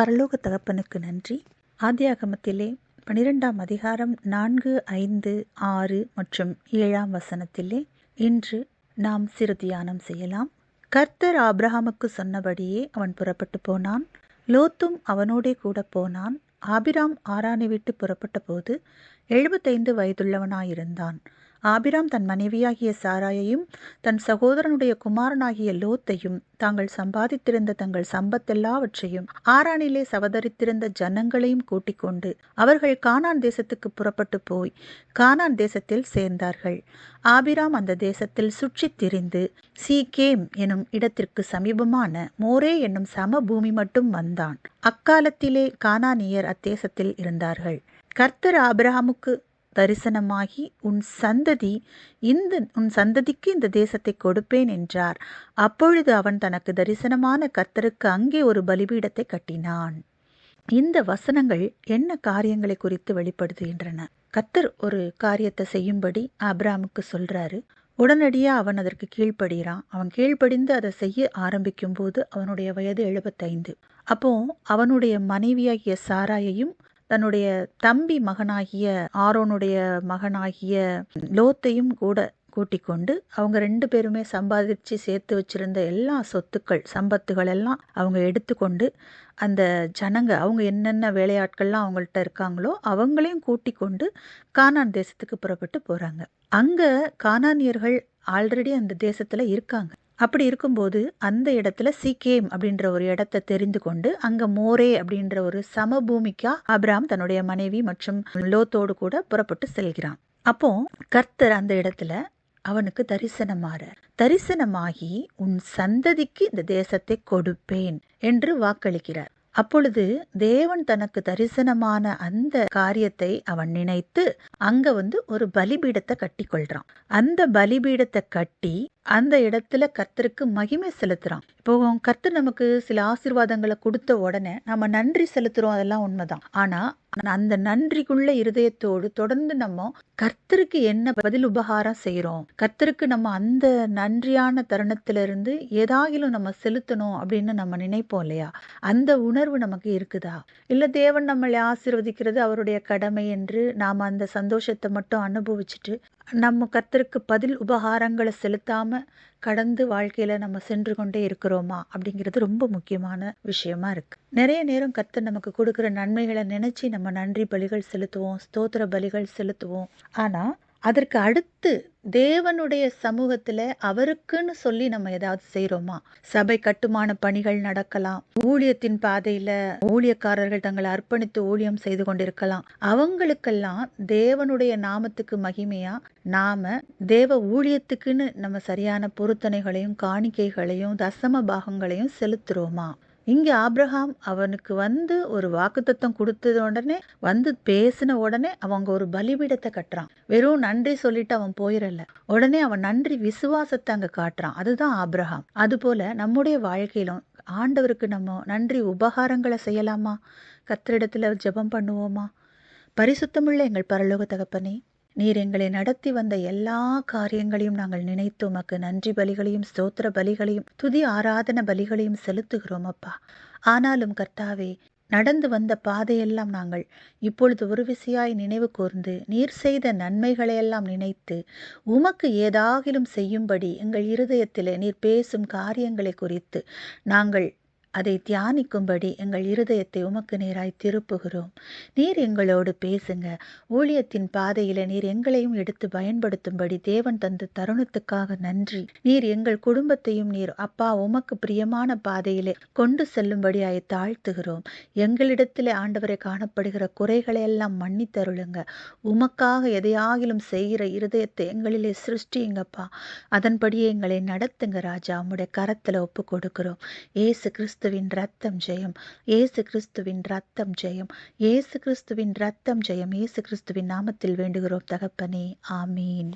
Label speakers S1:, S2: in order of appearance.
S1: பரலோக தகப்பனுக்கு நன்றி. ஆதியாகமத்திலே பனிரெண்டாம் அதிகாரம் நான்கு ஐந்து ஆறு மற்றும் ஏழாம் வசனத்திலே இன்று நாம் சிறு தியானம் செய்யலாம். கர்த்தர் ஆபிரஹாமுக்கு சொன்னபடியே அவன் புறப்பட்டு போனான். லோத்தும் அவனோடே கூட போனான். ஆபிராம் ஆரானை விட்டு புறப்பட்ட போது எழுபத்தைந்து வயதுள்ளவனாயிருந்தான். ஆபிராம் தன் மனைவியாகிய சாராயையும் தன் சகோதரனுடைய குமாரனாகிய லோத்தையும் தாங்கள் சம்பாதித்திருந்த தங்கள் சம்பத்தெல்லாவற்றையும் ஆரானிலே சவதரித்திருந்த ஜனங்களையும் கூட்டிக் கொண்டு அவர்கள் கானான் தேசத்துக்கு புறப்பட்டு போய் கானான் தேசத்தில் சேர்ந்தார்கள். ஆபிராம் அந்த தேசத்தில் சுற்றித் திரிந்து சீகேம் எனும் இடத்திற்கு சமீபமான மோரே என்னும் சமபூமி மட்டும் வந்தான். அக்காலத்திலே கானானியர் அத்தேசத்தில் இருந்தார்கள். கர்த்தர் ஆபிரஹாமுக்கு தரிசனமாகி உன் சந்ததி இந்த உன் சந்ததிக்கு இந்த தேசத்தை கொடுப்பேன் என்றார். அப்பொழுது அவன் தனக்கு தரிசனமான கர்த்தருக்கு அங்கே ஒரு பலிபீடத்தை கட்டினான். இந்த வசனங்கள் என்ன காரியங்களை குறித்து வெளிப்படுத்துகின்றன? கத்தர் ஒரு காரியத்தை செய்யும்படி அப்ராமுக்கு சொல்றாரு. உடனடியாக அவன் அதற்கு கீழ்ப்படுகிறான். அவன் கீழ்ப்படிந்து அதை செய்ய ஆரம்பிக்கும் போது அவனுடைய வயது எழுபத்தைந்து. அப்போ அவனுடைய மனைவியாகிய சாராயையும் தன்னுடைய தம்பி மகனாகிய ஆரோனுடைய மகனாகிய லோத்தையும் கூட கூட்டிக் கொண்டு அவங்க ரெண்டு பேருமே சம்பாதிச்சு சேர்த்து வச்சிருந்த எல்லா சொத்துக்கள் சம்பத்துகள் எல்லாம் அவங்க எடுத்துக்கொண்டு அந்த ஜனங்க அவங்க என்னென்ன வேலையாட்கள்லாம் அவங்கள்ட்ட இருக்காங்களோ அவங்களையும் கூட்டிக் கொண்டு கானான் தேசத்துக்கு புறப்பட்டு போறாங்க. அங்க கானானியர்கள் ஆல்ரெடி அந்த தேசத்துல இருக்காங்க. அப்படி இருக்கும்போது அந்த இடத்துல சிக்கேம் அப்படின்ற ஒரு இடத்தை தெரிந்து கொண்டு அங்க மோரே அப்படின்ற ஒரு சமபூமிக்கா அப்ராம் தன்னுடைய மனைவி மற்றும் லோத்தோடு கூட புறப்பட்டு செல்கிறான். அப்போ கர்த்தர் அந்த இடத்துல அவனுக்கு தரிசனமாற தரிசனமாகி உன் சந்ததிக்கு இந்த தேசத்தை கொடுப்பேன் என்று வாக்களிக்கிறார். அப்பொழுது தேவன் தனக்கு தரிசனமான அந்த காரியத்தை அவன் நினைத்து அங்க வந்து ஒரு பலிபீடத்தை கட்டி கொள்றான் அந்த பலிபீடத்தை கட்டி அந்த இடத்துல கர்த்தருக்கு மகிமை செலுத்துறான். இப்போ கர்த்தர் நமக்கு சில ஆசீர்வாதங்களை கொடுத்த உடனே நம்ம நன்றி செலுத்துறோம் அதெல்லாம் உண்மைதான். ஆனா அந்த நன்றிக்குள்ள இருதயத்தோடு தொடர்ந்து நம்ம கர்த்தருக்கு என்ன பதில் உபகாரம் செய்யறோம் கர்த்தருக்கு நம்ம அந்த நன்றியான தருணத்துல இருந்து ஏதாகிலும் நம்ம செலுத்தணும் அப்படின்னு நம்ம நினைப்போம் இல்லையா? அந்த உணர்வு நமக்கு இருக்குதா? இல்ல தேவன் நம்மளை ஆசீர்வதிக்கிறது அவருடைய கடமை என்று நாம அந்த சந்தோஷத்தை மட்டும் அனுபவிச்சுட்டு நம்ம கர்த்தருக்கு பதில் உபகாரங்களை செலுத்தாமல் கடந்து வாழ்க்கையில் நம்ம சென்று கொண்டே இருக்கிறோமா அப்படிங்கிறது ரொம்ப முக்கியமான விஷயமா இருக்கு. நிறைய நேரம் கர்த்தர் நமக்கு கொடுக்குற நன்மைகளை நினைச்சு நம்ம நன்றி பலிகள் செலுத்துவோம் ஸ்தோத்திர பலிகள் செலுத்துவோம். ஆனால் அதற்கு அடுத்து தேவனுடைய சமூகத்துல அவருக்குன்னு சொல்லி நம்ம ஏதாவது செய்யறோமா சபை கட்டுமான பணிகள் நடக்கலாம். ஊழியத்தின் பாதையில ஊழியக்காரர்கள் தங்களை அர்ப்பணித்து ஊழியம் செய்து கொண்டிருக்கலாம். அவங்களுக்கெல்லாம் தேவனுடைய நாமத்துக்கு மகிமையா? நாம தேவ ஊழியத்துக்குன்னு நம்ம சரியான பொருத்தனைகளையும் காணிக்கைகளையும் தசம பாகங்களையும் செலுத்துறோமா? இங்கே ஆப்ரஹாம் அவனுக்கு வந்து ஒரு வாக்குத்தத்தம் கொடுத்தது உடனே வந்து பேசின உடனே அவங்க ஒரு பலிபீடத்தை கட்டுறான். வெறும் நன்றி சொல்லிட்டு அவன் போயிடல உடனே அவன் நன்றி விசுவாசத்தை அங்கே காட்டுறான். அதுதான் ஆப்ரஹாம் அதுபோல நம்முடைய வாழ்க்கையிலும் ஆண்டவருக்கு நம்ம நன்றி உபகாரங்களை செய்யலாமா? கத்திரிடத்துல ஜெபம் பண்ணுவோமா? பரிசுத்தமுள்ள எங்கள் பரலோக தகப்பனே நீர் எங்களை நடத்தி வந்த எல்லா காரியங்களையும் நாங்கள் நினைத்து உமக்கு நன்றி பலிகளையும் ஸ்தோத்திர பலிகளையும் துதி ஆராதன பலிகளையும் செலுத்துகிறோம் அப்பா. ஆனாலும் கர்த்தாவே நடந்து வந்த பாதையெல்லாம் நாங்கள் இப்பொழுது ஒரு விசையாய் நினைவு கூர்ந்து நீர் செய்த நன்மைகளையெல்லாம் நினைத்து உமக்கு ஏதாகிலும் செய்யும்படி எங்கள் இருதயத்தில் நீர் பேசும் காரியங்களை குறித்து நாங்கள் அதை தியானிக்கும்படி எங்கள் இருதயத்தை உமக்கு நேராய் திருப்புகிறோம். நீர் எங்களோடு பேசுங்க. ஊழியத்தின் பாதையில நீர் எங்களையும் எடுத்து பயன்படுத்தும்படி தேவன் தந்த தருணத்துக்காக நன்றி. நீர் எங்கள் குடும்பத்தையும் நீர் அப்பா உமக்கு பிரியமான பாதையிலே கொண்டு செல்லும்படியாய் தாழ்த்துகிறோம். எங்களிடத்திலே ஆண்டவரை காணப்படுகிற குறைகளை எல்லாம் மன்னித்தருளுங்க. உமக்காக எதையாகிலும் செய்கிற இருதயத்தை எங்களிலே சிருஷ்டிங்கப்பா அதன்படியே எங்களை நடத்துங்க ராஜா. உம்முடைய கரத்துல ஒப்பு கொடுக்கிறோம் ஏசு கிறிஸ்து கிறிஸ்துவின் ரத்தம் ஜெயம். ஏசு கிறிஸ்துவின் ரத்தம் ஜெயம். ஏசு கிறிஸ்துவின் ரத்தம் ஜெயம். ஏசு கிறிஸ்துவின் நாமத்தில் வேண்டுகிறோம் தகப்பனே. ஆமீன்.